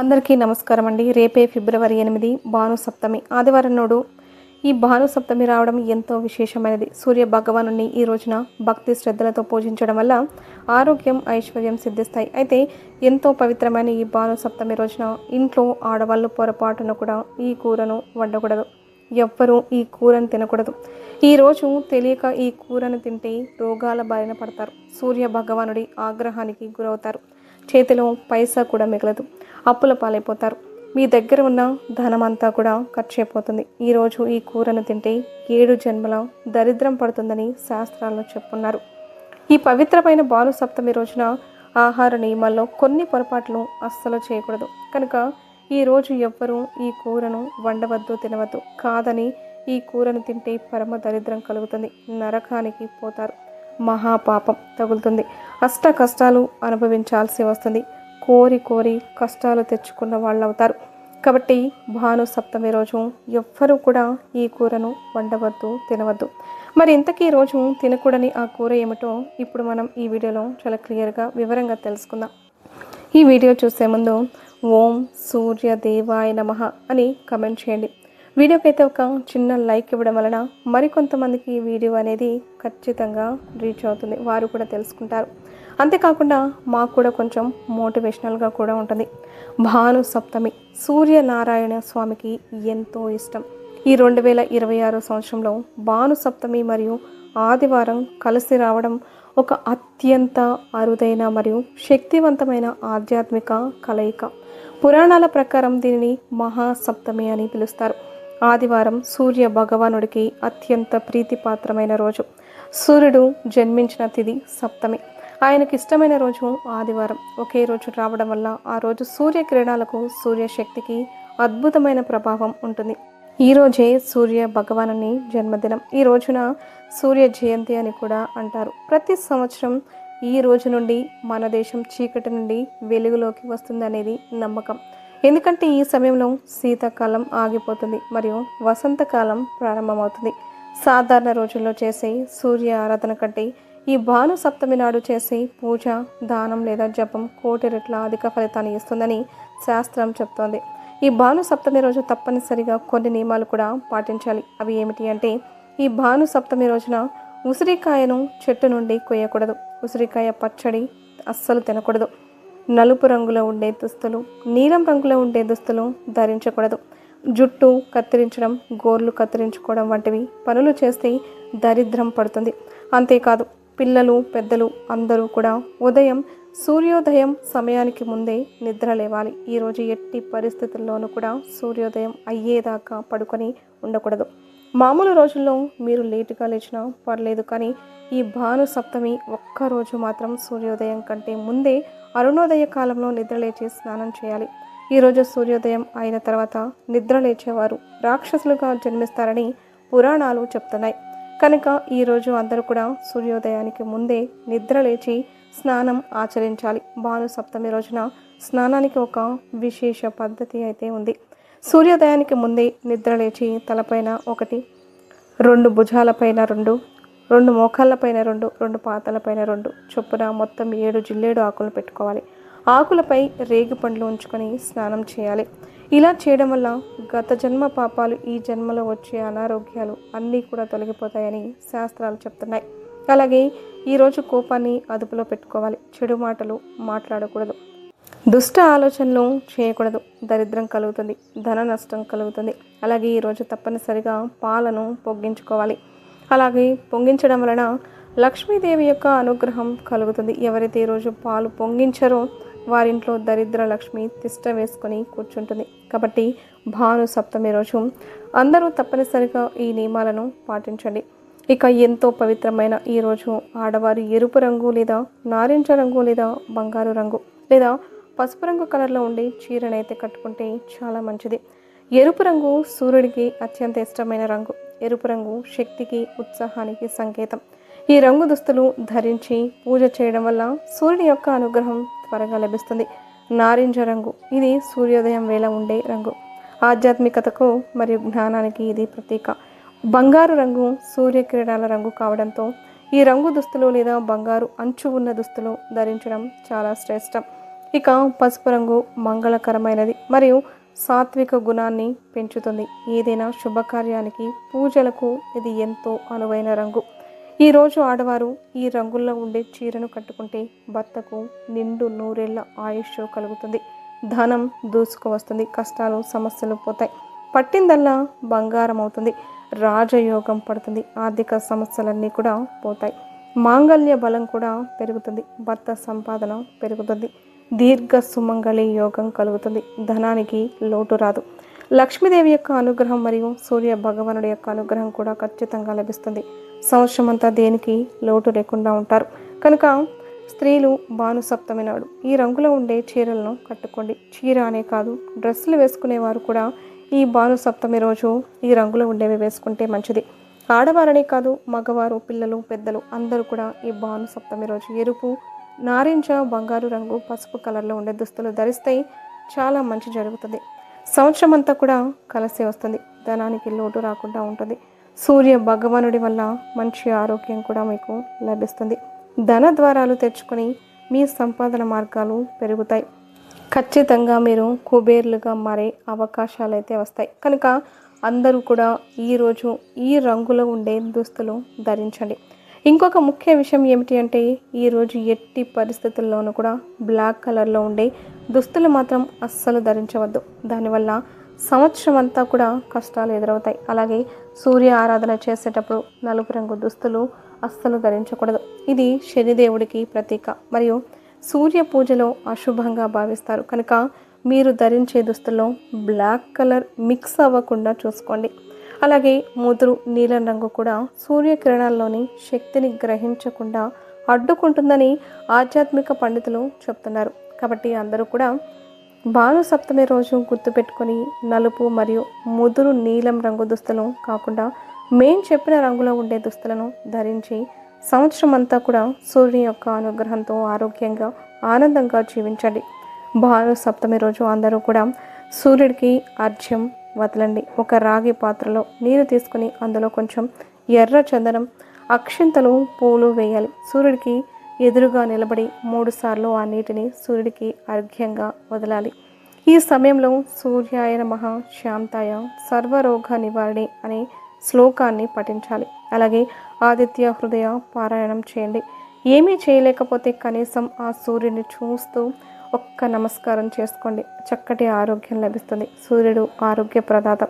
అందరికీ నమస్కారం అండి. రేపే ఫిబ్రవరి ఎనిమిది భాను సప్తమి ఆదివారం నాడు ఈ భాను సప్తమి రావడం ఎంతో విశేషమైనది. సూర్య భగవాను ఈ రోజున భక్తి శ్రద్ధలతో పూజించడం వల్ల ఆరోగ్యం ఐశ్వర్యం సిద్ధిస్తాయి. అయితే ఎంతో పవిత్రమైన ఈ భాను సప్తమి రోజున ఇంట్లో ఆడవాళ్ళు పొరపాటున కూడా ఈ కూరను వండకూడదు. ఎవ్వరూ ఈ కూరను తినకూడదు. ఈరోజు తెలియక ఈ కూరను తింటే రోగాల బారిన పడతారు. సూర్య భగవానుడి ఆగ్రహానికి గురవుతారు. చేతిలో పైసా కూడా మిగలదు. అప్పుల పాలైపోతారు. మీ దగ్గర ఉన్న ధనం అంతా కూడా ఖర్చు అయిపోతుంది ఈరోజు ఈ కూరను తింటే ఏడు జన్మల దరిద్రం పడుతుందని శాస్త్రాల్లో చెప్పున్నారు. ఈ పవిత్రమైన బాలు సప్తమి రోజున ఆహార నియమాల్లో కొన్ని పొరపాట్లు అస్సలు చేయకూడదు. కనుక ఈరోజు ఎవ్వరూ ఈ కూరను వండవద్దు తినవద్దు కాదని ఈ కూరను తింటే పరమ దరిద్రం కలుగుతుంది. నరకానికి పోతారు. మహాపాపం తగులుతుంది. అష్ట కష్టాలు అనుభవించాల్సి వస్తుంది. కోరి కోరి కష్టాలు తెచ్చుకున్న వాళ్ళు అవుతారు కాబట్టి భాను సప్తమి రోజు ఎవ్వరూ కూడా ఈ కూరను వండవద్దు తినవద్దు. మరి ఇంతకీ ఈ రోజు తినకూడని ఆ కూర ఏమిటో ఇప్పుడు మనం ఈ వీడియోలో చాలా క్లియర్గా వివరంగా తెలుసుకుందాం. ఈ వీడియో చూసే ముందు ఓం సూర్య దేవాయ నమః అని కమెంట్ చేయండి. వీడియోకైతే ఒక చిన్న లైక్ ఇవ్వడం వలన మరికొంతమందికి ఈ వీడియో అనేది ఖచ్చితంగా రీచ్ అవుతుంది. వారు కూడా తెలుసుకుంటారు. అంతేకాకుండా మాకు కూడా కొంచెం మోటివేషనల్గా కూడా ఉంటుంది. భాను సప్తమి సూర్యనారాయణ స్వామికి ఎంతో ఇష్టం. ఈ రెండు వేల ఇరవై ఆరో సంవత్సరంలో భాను సప్తమి మరియు ఆదివారం కలిసి రావడం ఒక అత్యంత అరుదైన మరియు శక్తివంతమైన ఆధ్యాత్మిక కలయిక. పురాణాల ప్రకారం దీనిని మహాసప్తమి అని పిలుస్తారు. ఆదివారం సూర్య భగవానుడికి అత్యంత ప్రీతిపాత్రమైన రోజు. సూర్యుడు జన్మించిన తిథి సప్తమి. ఆయనకి ఇష్టమైన రోజు ఆదివారం. ఒకే రోజు రావడం వల్ల ఆ రోజు సూర్యకిరణాలకు సూర్యశక్తికి అద్భుతమైన ప్రభావం ఉంటుంది. ఈ రోజే సూర్య భగవానుని జన్మదినం. ఈ రోజున సూర్య జయంతి అని కూడా అంటారు. ప్రతి సంవత్సరం ఈ రోజు నుండి మన దేశం చీకటి నుండి వెలుగులోకి వస్తుందనేది నమ్మకం. ఎందుకంటే ఈ సమయంలో శీతాకాలం ఆగిపోతుంది మరియు వసంతకాలం ప్రారంభమవుతుంది. సాధారణ రోజుల్లో చేసే సూర్య ఆరాధన కంటే ఈ భాను సప్తమి నాడు చేసే పూజ దానం లేదా జపం కోటి రెట్ల అధిక ఫలితాన్ని ఇస్తుందని శాస్త్రం చెప్తోంది. ఈ భాను సప్తమి రోజు తప్పనిసరిగా కొన్ని నియమాలు కూడా పాటించాలి. అవి ఏమిటి అంటే ఈ భాను సప్తమి రోజున ఉసిరికాయను చెట్టు నుండి కొయ్యకూడదు. ఉసిరికాయ పచ్చడి అస్సలు తినకూడదు. నలుపు రంగులో ఉండే దుస్తులు నీలం రంగులో ఉండే దుస్తులు ధరించకూడదు. జుట్టు కత్తిరించడం గోర్లు కత్తిరించుకోవడం వంటివి పనులు చేస్తే దరిద్రం పడుతుంది. అంతేకాదు పిల్లలు పెద్దలు అందరూ కూడా ఉదయం సూర్యోదయం సమయానికి ముందే నిద్ర లేవాలి. ఈరోజు ఎట్టి పరిస్థితుల్లోనూ కూడా సూర్యోదయం అయ్యేదాకా పడుకొని ఉండకూడదు. మామూలు రోజుల్లో మీరు లేటుగా లేచినా పర్లేదు కానీ ఈ భాను సప్తమి ఒక్కరోజు మాత్రం సూర్యోదయం కంటే ముందే అరుణోదయ కాలంలో నిద్రలేచి స్నానం చేయాలి. ఈరోజు సూర్యోదయం అయిన తర్వాత నిద్ర లేచేవారు రాక్షసులుగా జన్మిస్తారని పురాణాలు చెప్తున్నాయి. కనుక ఈరోజు అందరూ కూడా సూర్యోదయానికి ముందే నిద్ర లేచి స్నానం ఆచరించాలి. భాను సప్తమి రోజున స్నానానికి ఒక విశేష పద్ధతి అయితే ఉంది. సూర్యోదయానికి ముందే నిద్ర లేచి తలపైన ఒకటి రెండు భుజాలపైన రెండు రెండు మోకాళ్ళపైన రెండు రెండు పాతలపైన రెండు. చొప్పున మొత్తం ఏడు జిల్లేడు ఆకులు పెట్టుకోవాలి. ఆకులపై రేగి పండ్లు ఉంచుకొని స్నానం చేయాలి. ఇలా చేయడం వల్ల గత జన్మ పాపాలు ఈ జన్మలో వచ్చే అనారోగ్యాలు అన్నీ కూడా తొలగిపోతాయని శాస్త్రాలు చెప్తున్నాయి. అలాగే ఈరోజు కోపాన్ని అదుపులో పెట్టుకోవాలి. చెడు మాటలు మాట్లాడకూడదు. దుష్ట ఆలోచనలు చేయకూడదు. దరిద్రం కలుగుతుంది. ధన నష్టం కలుగుతుంది. అలాగే ఈరోజు తప్పనిసరిగా పాలను పొగ్గించుకోవాలి. అలాగే పొంగించడం వలన లక్ష్మీదేవి యొక్క అనుగ్రహం కలుగుతుంది. ఎవరైతే ఈరోజు పాలు పొంగించారో వారింట్లో దరిద్ర లక్ష్మి తిష్ట వేసుకొని కూర్చుంటుంది. కాబట్టి భాను సప్తమి రోజు అందరూ తప్పనిసరిగా ఈ నియమాలను పాటించండి. ఇక ఎంతో పవిత్రమైన ఈ రోజు ఆడవారు ఎరుపు రంగు లేదా నారింజ రంగు లేదా బంగారు రంగు లేదా పసుపు రంగు కలర్లో ఉండే చీరనైతే కట్టుకుంటే చాలా మంచిది. ఎరుపు రంగు సూర్యుడికి అత్యంత ఇష్టమైన రంగు. ఎరుపు రంగు శక్తికి ఉత్సాహానికి సంకేతం. ఈ రంగు దుస్తులు ధరించి పూజ చేయడం వల్ల సూర్యుని యొక్క అనుగ్రహం త్వరగా లభిస్తుంది. నారింజ రంగు ఇది సూర్యోదయం వేళ ఉండే రంగు. ఆధ్యాత్మికతకు మరియు జ్ఞానానికి ఇది ప్రతీక. బంగారు రంగు సూర్యకిరణాల రంగు కావడంతో ఈ రంగు దుస్తులు లేదా బంగారు అంచు ఉన్న దుస్తులు ధరించడం చాలా శ్రేష్టం. ఇక పసుపు రంగు మంగళకరమైనది. మరియు సాత్విక గుణాన్ని పెంచుతుంది. ఏదైనా శుభకార్యానికి పూజలకు ఇది ఎంతో అనువైన రంగు. ఈరోజు ఆడవారు ఈ రంగుల్లో ఉండే చీరను కట్టుకుంటే భర్తకు నిండు నూరేళ్ళ ఆయుష్ కలుగుతుంది. ధనం దూసుకువస్తుంది కష్టాలు సమస్యలు పోతాయి. పట్టిందల్లా బంగారం అవుతుంది. రాజయోగం పడుతుంది. ఆర్థిక సమస్యలన్నీ కూడా పోతాయి. మాంగళ్య బలం కూడా పెరుగుతుంది. భర్త సంపాదన పెరుగుతుంది. దీర్ఘ సుమంగళి యోగం కలుగుతుంది. ధనానికి లోటు రాదు. లక్ష్మీదేవి యొక్క అనుగ్రహం మరియు సూర్య భగవానుడి యొక్క అనుగ్రహం కూడా ఖచ్చితంగా లభిస్తుంది. సంవత్సరం అంతా దేనికి లోటు లేకుండా ఉంటారు. కనుక స్త్రీలు భానుసప్తమి నాడు ఈ రంగులో ఉండే చీరలను కట్టుకోండి. చీర అనే కాదు డ్రెస్సులు వేసుకునేవారు కూడా ఈ భానుసప్తమి రోజు ఈ రంగులో ఉండేవి వేసుకుంటే మంచిది. ఆడవారనే కాదు మగవారు పిల్లలు పెద్దలు అందరూ కూడా ఈ భానుసప్తమి రోజు ఎరుపు నారింజ బంగారు రంగు పసుపు కలర్లో ఉండే దుస్తులు ధరిస్తే చాలా మంచి జరుగుతుంది. సంవత్సరం అంతా కూడా కలిసి వస్తుంది. ధనానికి లోటు రాకుండా ఉంటుంది. సూర్య భగవానుడి వల్ల మంచి ఆరోగ్యం కూడా మీకు లభిస్తుంది. ధన ద్వారాలు తెచ్చుకొని మీ సంపాదన మార్గాలు పెరుగుతాయి. ఖచ్చితంగా మీరు కుబేర్లుగా మారే అవకాశాలు అయితే వస్తాయి. కనుక అందరూ కూడా ఈరోజు ఈ రంగులో ఉండే దుస్తులు ధరించండి. ఇంకొక ముఖ్య విషయం ఏమిటి అంటే ఈరోజు ఎట్టి పరిస్థితుల్లోనూ కూడా బ్లాక్ కలర్లో ఉండే దుస్తులు మాత్రం అస్సలు ధరించవద్దు. దానివల్ల సంవత్సరం అంతా కూడా కష్టాలు ఎదురవుతాయి. అలాగే సూర్య ఆరాధన చేసేటప్పుడు నలుపు రంగు దుస్తులు అస్సలు ధరించకూడదు. ఇది శనిదేవుడికి ప్రతీక. మరియు సూర్య పూజలో అశుభంగా భావిస్తారు. కనుక మీరు ధరించే దుస్తుల్లో బ్లాక్ కలర్ మిక్స్ అవ్వకుండా చూసుకోండి. అలాగే ముదురు నీలం రంగు కూడా సూర్యకిరణాల్లోని శక్తిని గ్రహించకుండా అడ్డుకుంటుందని ఆధ్యాత్మిక పండితులు చెప్తున్నారు. కాబట్టి అందరూ కూడా భాను సప్తమి రోజు గుర్తుపెట్టుకొని నలుపు మరియు ముదురు నీలం రంగు దుస్తులు కాకుండా మేం చెప్పిన రంగులో ఉండే దుస్తులను ధరించి సంవత్సరం అంతా కూడా సూర్యుని యొక్క అనుగ్రహంతో ఆరోగ్యంగా ఆనందంగా జీవించండి. భాను సప్తమి రోజు అందరూ కూడా సూర్యుడికి అర్ఘ్యం వదలండి. ఒక రాగి పాత్రలో నీరు తీసుకుని అందులో కొంచెం ఎర్ర చందనం అక్షింతలు పూలు వేయాలి. సూర్యుడికి ఎదురుగా నిలబడి మూడుసార్లు ఆ నీటిని సూర్యుడికి అర్ఘ్యంగా వదలాలి. ఈ సమయంలో సూర్యాయ నమః శాంతాయ సర్వరోగ నివారణి అనే శ్లోకాన్ని పఠించాలి. అలాగే ఆదిత్య హృదయ పారాయణం చేయండి. ఏమీ చేయలేకపోతే కనీసం ఆ సూర్యుని చూస్తూ ఒక్క నమస్కారం చేసుకోండి. చక్కటి ఆరోగ్యం లభిస్తుంది. సూర్యుడు ఆరోగ్య ప్రదాత.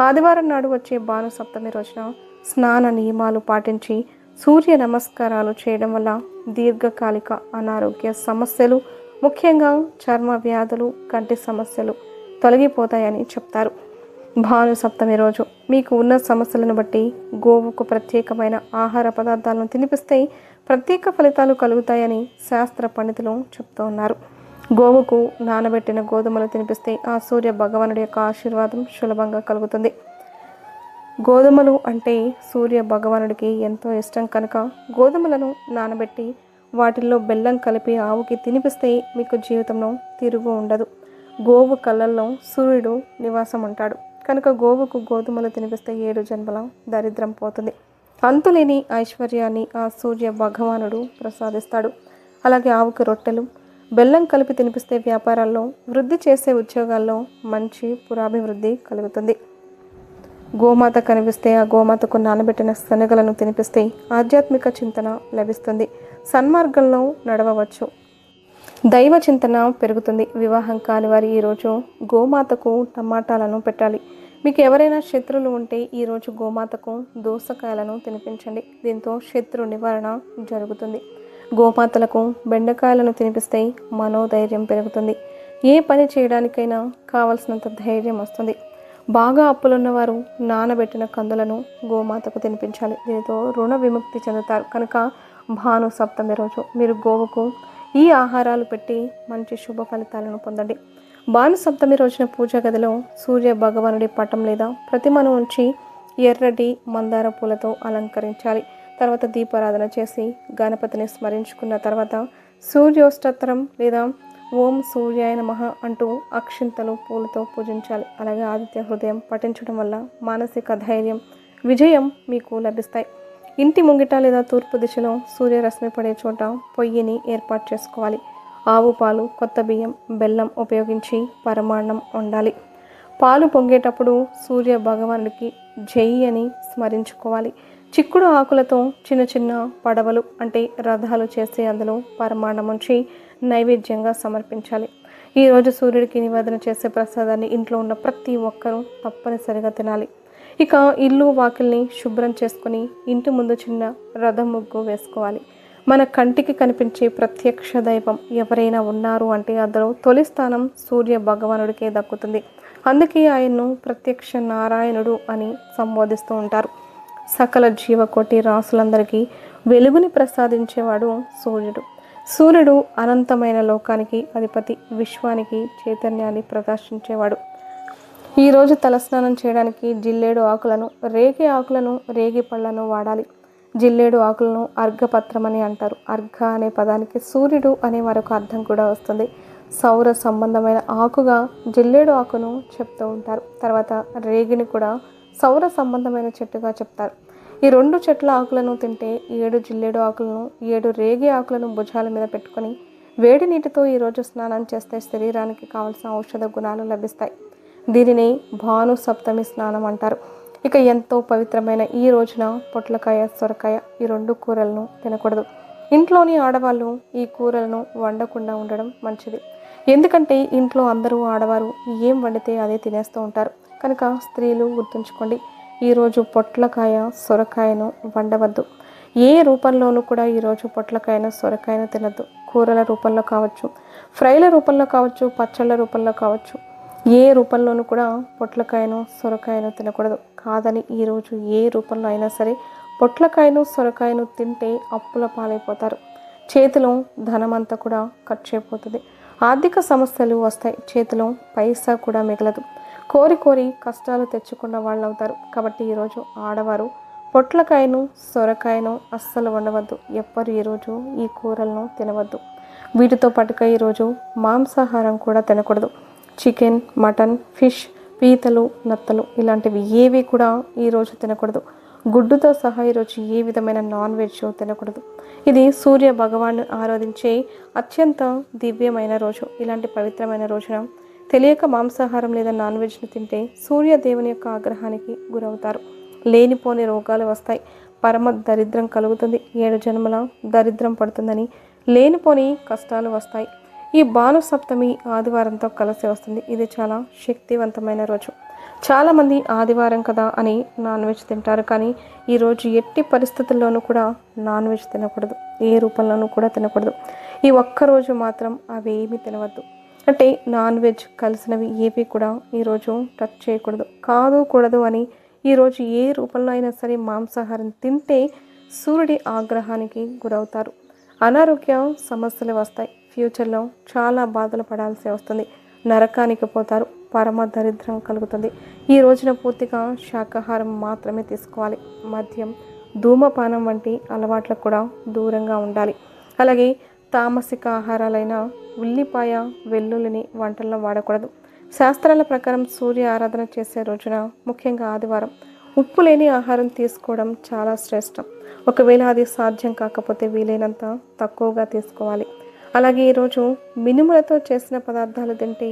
ఆదివారం నాడు వచ్చే భాను సప్తమి రోజున స్నాన నియమాలు పాటించి సూర్య నమస్కారాలు చేయడం వల్ల దీర్ఘకాలిక అనారోగ్య సమస్యలు ముఖ్యంగా చర్మ వ్యాధులు కంటి సమస్యలు తొలగిపోతాయని చెప్తారు. భాను సప్తమి రోజు మీకు ఉన్న సమస్యలను బట్టి గోవుకు ప్రత్యేకమైన ఆహార పదార్థాలను తినిపిస్తే ప్రత్యేక ఫలితాలు కలుగుతాయని శాస్త్ర పండితులు చెప్తూ ఉన్నారు. గోవుకు నానబెట్టిన గోధుమలు తినిపిస్తే ఆ సూర్య భగవానుడి యొక్క ఆశీర్వాదం సులభంగా కలుగుతుంది. గోధుమలు అంటే సూర్య భగవానుడికి ఎంతో ఇష్టం కనుక గోధుమలను నానబెట్టి వాటిల్లో బెల్లం కలిపి ఆవుకి తినిపిస్తే మీకు జీవితంలో తిరుగు ఉండదు. గోవు కళ్ళల్లో సూర్యుడు నివాసం ఉంటాడు. కనుక గోవుకు గోధుమలు తినిపిస్తే ఏడు జన్మల దరిద్రం పోతుంది. అంతులేని ఐశ్వర్యాన్ని ఆ సూర్య భగవానుడు ప్రసాదిస్తాడు. అలాగే ఆవుకి రొట్టెలు బెల్లం కలిపి తినిపిస్తే వ్యాపారాల్లో వృద్ధి చేసే ఉద్యోగాల్లో మంచి పురాభివృద్ధి కలుగుతుంది. గోమాత కనిపిస్తే ఆ గోమాతకు నానబెట్టిన శనగలను తినిపిస్తే ఆధ్యాత్మిక చింతన లభిస్తుంది. సన్మార్గంలో నడవవచ్చు. దైవ చింతన పెరుగుతుంది. వివాహం కాని వారి ఈరోజు గోమాతకు టమాటాలను పెట్టాలి. మీకు ఎవరైనా శత్రువులు ఉంటే ఈరోజు గోమాతకు దోసకాయలను తినిపించండి. దీంతో శత్రు నివారణ జరుగుతుంది. గోమాతలకు బెండకాయలను తినిపిస్తే మనోధైర్యం పెరుగుతుంది. ఏ పని చేయడానికైనా కావలసినంత ధైర్యం వస్తుంది. బాగా అప్పులున్నవారు నానబెట్టిన కందులను గోమాతకు తినిపించాలి. దీనితో రుణ విముక్తి చెందుతారు. కనుక భాను సప్తమి రోజు మీరు గోవుకు ఈ ఆహారాలు పెట్టి మంచి శుభ ఫలితాలను పొందండి. భాను సప్తమి రోజున పూజా గదిలో సూర్య భగవానుడి పటం లేదా ప్రతిమను ఉంచి ఎర్రటి మందార పూలతో అలంకరించాలి. తర్వాత దీపారాధన చేసి గణపతిని స్మరించుకున్న తర్వాత సూర్యోష్టోత్తరం లేదా ఓం సూర్యాయ నమః అంటూ అక్షింతలు పూలతో పూజించాలి. అలాగే ఆదిత్య హృదయం పఠించడం వల్ల మానసిక ధైర్యం విజయం మీకు లభిస్తాయి. ఇంటి ముంగిట లేదా తూర్పు దిశలో సూర్యరశ్మి పడే చోట పొయ్యిని ఏర్పాటు చేసుకోవాలి. ఆవు పాలు కొత్త బియ్యం బెల్లం ఉపయోగించి పరమాన్నం వండాలి. పాలు పొంగేటప్పుడు సూర్య భగవానుడికి జై అని స్మరించుకోవాలి. చిక్కుడు ఆకులతో చిన్న చిన్న పడవలు అంటే రథాలు చేసి అందులో పరమాన్నం ఉంచి నైవేద్యంగా సమర్పించాలి. ఈరోజు సూర్యుడికి నివేదన చేసే ప్రసాదాన్ని ఇంట్లో ఉన్న ప్రతి ఒక్కరూ తప్పనిసరిగా తినాలి. ఇక ఇల్లు వాకిల్ని శుభ్రం చేసుకుని ఇంటి ముందు చిన్న రథం ముగ్గు వేసుకోవాలి. మన కంటికి కనిపించే ప్రత్యక్ష దైవం ఎవరైనా ఉన్నారు అంటే అందులో తొలి స్థానం సూర్య భగవానుడికే దక్కుతుంది. అందుకే ఆయన్ను ప్రత్యక్ష నారాయణుడు అని సంబోధిస్తూ ఉంటారు. సకల జీవకోటి రాసులందరికీ వెలుగుని ప్రసాదించేవాడు సూర్యుడు. సూర్యుడు అనంతమైన లోకానికి అధిపతి విశ్వానికి చైతన్యాన్ని ప్రదర్శించేవాడు ఈరోజు తలస్నానం చేయడానికి జిల్లేడు ఆకులను రేగి ఆకులను రేగి పళ్ళను వాడాలి. జిల్లేడు ఆకులను అర్ఘపత్రం అని అంటారు. అర్ఘ అనే పదానికి సూర్యుడు అనే మరొక అర్థం కూడా వస్తుంది. సౌర సంబంధమైన ఆకుగా జిల్లేడు ఆకును చెప్తూ ఉంటారు. తర్వాత రేగిని కూడా సౌర సంబంధమైన చెట్టుగా చెప్తారు. ఈ రెండు చెట్ల ఆకులను తింటే ఏడు జిల్లేడు ఆకులను ఏడు రేగి ఆకులను భుజాల మీద పెట్టుకొని వేడి నీటితో ఈరోజు స్నానం చేస్తే శరీరానికి కావలసిన ఔషధ గుణాలు లభిస్తాయి. దీనిని భాను సప్తమి స్నానం అంటారు. ఇక ఎంతో పవిత్రమైన ఈ రోజున పొట్లకాయ సొరకాయ ఈ రెండు కూరలను తినకూడదు. ఇంట్లోని ఆడవాళ్ళు ఈ కూరలను వండకుండా ఉండడం మంచిది. ఎందుకంటే ఇంట్లో అందరూ ఆడవారు ఏం వండితే అదే తినేస్తూ ఉంటారు. కనుక స్త్రీలు గుర్తుంచుకోండి ఈరోజు పొట్లకాయ సొరకాయను వండవద్దు. ఏ రూపంలోనూ కూడా ఈరోజు పొట్లకాయను సొరకాయను తినద్దు. కూరల రూపంలో కావచ్చు ఫ్రైల రూపంలో కావచ్చు పచ్చళ్ళ రూపంలో కావచ్చు ఏ రూపంలోనూ కూడా పొట్లకాయను సొరకాయను తినకూడదు. కాదని ఈరోజు ఏ రూపంలో అయినా సరే పొట్లకాయను సొరకాయను తింటే అప్పుల పాలైపోతారు. చేతిలో ధనమంతా కూడా ఖర్చు అయిపోతుంది ఆర్థిక సమస్యలు వస్తాయి. చేతిలో పైసా కూడా మిగలదు. కోరి కోరి కష్టాలు తెచ్చుకున్న వాళ్ళు అవుతారు కాబట్టి ఈరోజు ఆడవారు పొట్లకాయను సొరకాయను అస్సలు వండవద్దు. ఎవ్వరు ఈరోజు ఈ కూరలను తినవద్దు. వీటితో పాటుగా ఈరోజు మాంసాహారం కూడా తినకూడదు. చికెన్ మటన్ ఫిష్ పీతలు నత్తలు ఇలాంటివి ఏవి కూడా ఈరోజు తినకూడదు. గుడ్డుతో సహా ఈరోజు ఏ విధమైన నాన్ వెజ్ తినకూడదు. ఇది సూర్య భగవాన్ను ఆరాధించే అత్యంత దివ్యమైన రోజు. ఇలాంటి పవిత్రమైన రోజున తెలియక మాంసాహారం లేదా నాన్ వెజ్ను తింటే సూర్య దేవుని యొక్క ఆగ్రహానికి గురవుతారు. లేనిపోని రోగాలు వస్తాయి. పరమ దరిద్రం కలుగుతుంది. ఏడు జన్మల దరిద్రం పడుతుందని లేనిపోని కష్టాలు వస్తాయి. ఈ భాను సప్తమి ఆదివారంతో కలిసి వస్తుంది. ఇది చాలా శక్తివంతమైన రోజు. చాలామంది ఆదివారం కదా అని నాన్ వెజ్ తింటారు కానీ ఈరోజు ఎట్టి పరిస్థితుల్లోనూ కూడా నాన్ వెజ్ తినకూడదు. ఏ రూపంలోనూ కూడా తినకూడదు. ఈ ఒక్కరోజు మాత్రం అవేమీ తినవద్దు. అంటే నాన్ వెజ్ కలిసినవి ఏవి కూడా ఈరోజు టచ్ చేయకూడదు. కాదు కూడదు అని ఈరోజు ఏ రూపంలో అయినా సరే మాంసాహారం తింటే సూర్యుడి ఆగ్రహానికి గురవుతారు. అనారోగ్య సమస్యలు వస్తాయి. ఫ్యూచర్లో చాలా బాధలు పడాల్సి వస్తుంది. నరకానికి పోతారు. పరమ దరిద్రం కలుగుతుంది. ఈ రోజున పూర్తిగా శాకాహారం మాత్రమే తీసుకోవాలి. మద్యం ధూమపానం వంటి అలవాట్లకు కూడా దూరంగా ఉండాలి. అలాగే తామసిక ఆహారాలైన ఉల్లిపాయ వెల్లుల్లిని వంటల్లో వాడకూడదు. శాస్త్రాల ప్రకారం సూర్య ఆరాధన చేసే రోజున ముఖ్యంగా ఆదివారం ఉప్పు లేని ఆహారం తీసుకోవడం చాలా శ్రేష్టం. ఒకవేళ అది సాధ్యం కాకపోతే వీలైనంత తక్కువగా తీసుకోవాలి. అలాగే ఈరోజు మినుములతో చేసిన పదార్థాలు తింటే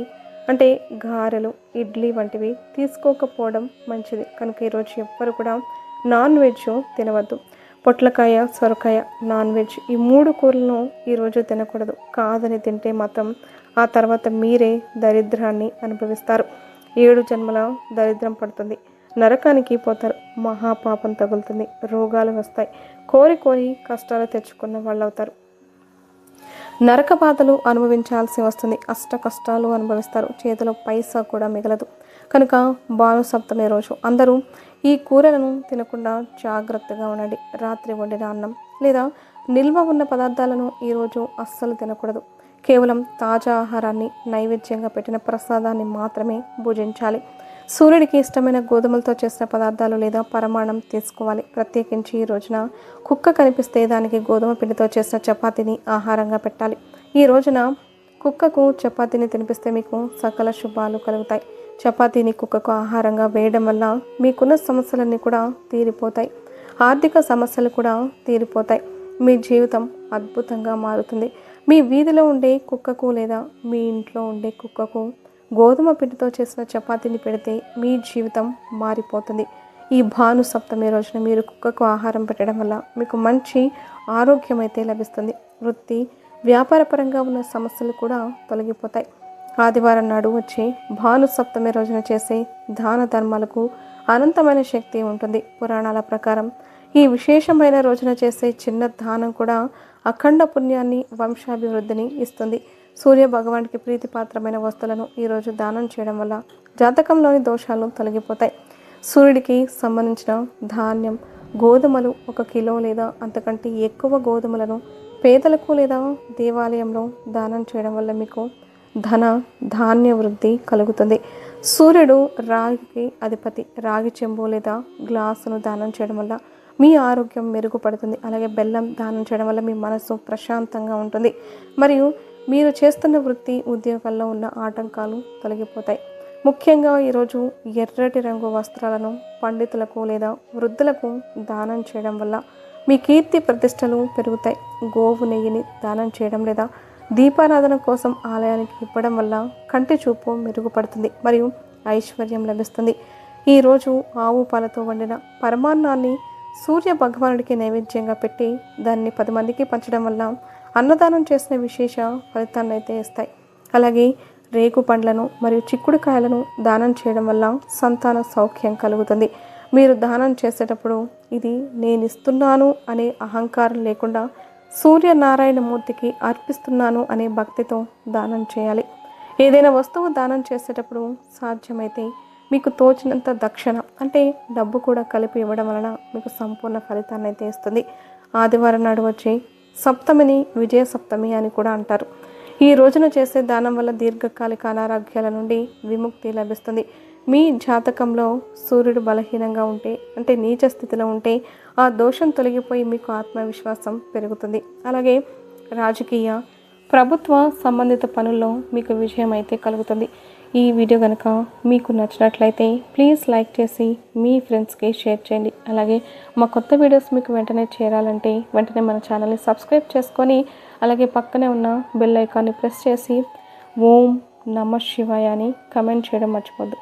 అంటే గారెలు ఇడ్లీ వంటివి తీసుకోకపోవడం మంచిది. కనుక ఈరోజు ఎవ్వరు కూడా నాన్ వెజ్ తినవద్దు. పొట్లకాయ సొరకాయ నాన్ వెజ్ ఈ మూడు కూరలను ఈరోజు తినకూడదు. కాదని తింటే మాత్రం ఆ తర్వాత మీరే దరిద్రాన్ని అనుభవిస్తారు. ఏడు జన్మల దరిద్రం పడుతుంది. నరకానికి పోతారు. మహాపాపం తగులుతుంది. రోగాలు వస్తాయి. కోరి కోరి కష్టాలు తెచ్చుకున్న వాళ్ళు అవుతారు నరక బాధలు అనుభవించాల్సి వస్తుంది. అష్ట కష్టాలు అనుభవిస్తారు. చేతిలో పైసా కూడా మిగలదు. కనుక భాను సప్తమి రోజు అందరూ ఈ కూరలను తినకుండా జాగ్రత్తగా ఉండండి. రాత్రి వండిన అన్నం లేదా నిల్వ ఉన్న పదార్థాలను ఈరోజు అస్సలు తినకూడదు. కేవలం తాజా ఆహారాన్ని నైవేద్యంగా పెట్టిన ప్రసాదాన్ని మాత్రమే భుజించాలి. సూర్యుడికి ఇష్టమైన గోధుమలతో చేసిన పదార్థాలు లేదా పరమాణం తీసుకోవాలి. ప్రత్యేకించి ఈ రోజున కుక్క కనిపిస్తే దానికి గోధుమ పిండితో చేసిన చపాతీని ఆహారంగా పెట్టాలి. ఈ రోజున కుక్కకు చపాతీని తినిపిస్తే మీకు సకల శుభాలు కలుగుతాయి. చపాతీని కుక్కకు ఆహారంగా వేయడం వల్ల మీకున్న సమస్యలన్నీ కూడా తీరిపోతాయి. ఆర్థిక సమస్యలు కూడా తీరిపోతాయి. మీ జీవితం అద్భుతంగా మారుతుంది. మీ వీధిలో ఉండే కుక్కకు లేదా మీ ఇంట్లో ఉండే కుక్కకు గోధుమ పిండితో చేసిన చపాతీని పెడితే మీ జీవితం మారిపోతుంది. ఈ భాను సప్తమి రోజున మీరు కుక్కకు ఆహారం పెట్టడం వల్ల మీకు మంచి ఆరోగ్యం అయితే లభిస్తుంది. వృత్తి వ్యాపారపరంగా ఉన్న సమస్యలు కూడా తొలగిపోతాయి. ఆదివారం నాడు వచ్చే భాను సప్తమి రోజున చేసే దాన ధర్మాలకు అనంతమైన శక్తి ఉంటుంది. పురాణాల ప్రకారం ఈ విశేషమైన రోజున చేసే చిన్న దానం కూడా అఖండ పుణ్యాన్ని వంశాభివృద్ధిని ఇస్తుంది. సూర్య భగవానికి ప్రీతిపాత్రమైన వస్తువులను ఈరోజు దానం చేయడం వల్ల జాతకంలోని దోషాలు తొలగిపోతాయి. సూర్యుడికి సంబంధించిన ధాన్యం గోధుమలు ఒక కిలో లేదా అంతకంటే ఎక్కువ గోధుమలను పేదలకు లేదా దేవాలయంలో దానం చేయడం వల్ల మీకు ధన ధాన్య వృద్ధి కలుగుతుంది. సూర్యుడు రాగికి అధిపతి. రాగి చెంబు లేదా గ్లాసును దానం చేయడం వల్ల మీ ఆరోగ్యం మెరుగుపడుతుంది. అలాగే బెల్లం దానం చేయడం వల్ల మీ మనసు ప్రశాంతంగా ఉంటుంది. మరియు మీరు చేస్తున్న వృత్తి ఉద్యోగాల్లో ఉన్న ఆటంకాలు తొలగిపోతాయి. ముఖ్యంగా ఈరోజు ఎర్రటి రంగు వస్త్రాలను పండితులకు లేదా వృద్ధులకు దానం చేయడం వల్ల మీ కీర్తి ప్రతిష్టలు పెరుగుతాయి. గోవు నెయ్యిని దానం చేయడం లేదా దీపారాధన కోసం ఆలయానికి ఇవ్వడం వల్ల కంటి చూపు మెరుగుపడుతుంది మరియు ఐశ్వర్యం లభిస్తుంది. ఈరోజు ఆవు పాలతో వండిన పరమాన్నాన్ని సూర్య భగవానుడికి నైవేద్యంగా పెట్టి దాన్ని పది మందికి పంచడం వల్ల అన్నదానం చేసిన విశేష ఫలితాన్ని అయితే ఇస్తాయి. అలాగే రేగు పండ్లను మరియు చిక్కుడుకాయలను దానం చేయడం వల్ల సంతాన సౌఖ్యం కలుగుతుంది. మీరు దానం చేసేటప్పుడు ఇది నేను ఇస్తున్నాను అనే అహంకారం లేకుండా సూర్యనారాయణమూర్తికి అర్పిస్తున్నాను అనే భక్తితో దానం చేయాలి. ఏదైనా వస్తువు దానం చేసేటప్పుడు సాధ్యమైతే మీకు తోచినంత దక్షిణ అంటే డబ్బు కూడా కలిపి ఇవ్వడం వలన మీకు సంపూర్ణ ఫలితాన్ని అయితే ఇస్తుంది. ఆదివారం నాడు వచ్చే సప్తమిని విజయ సప్తమి అని కూడా అంటారు. ఈ రోజున చేసే దానం వల్ల దీర్ఘకాలిక అనారోగ్యాల నుండి విముక్తి లభిస్తుంది. మీ జాతకంలో సూర్యుడు బలహీనంగా ఉంటే అంటే నీచ స్థితిలో ఉంటే ఆ దోషం తొలగిపోయి మీకు ఆత్మవిశ్వాసం పెరుగుతుంది. అలాగే రాజకీయ ప్రభుత్వ సంబంధిత పనుల్లో మీకు విజయం అయితే కలుగుతుంది. ఈ వీడియో కనుక మీకు నచ్చినట్లయితే ప్లీజ్ లైక్ చేసి మీ ఫ్రెండ్స్కి షేర్ చేయండి. అలాగే మా కొత్త వీడియోస్ మీకు వెంటనే చేరాలంటే వెంటనే మన ఛానల్ని సబ్స్క్రైబ్ చేసుకొని అలాగే పక్కనే ఉన్న బెల్ ఐకాన్ని ప్రెస్ చేసి ఓం నమ శివాయ అని కమెంట్ చేయడం మర్చిపోద్దు.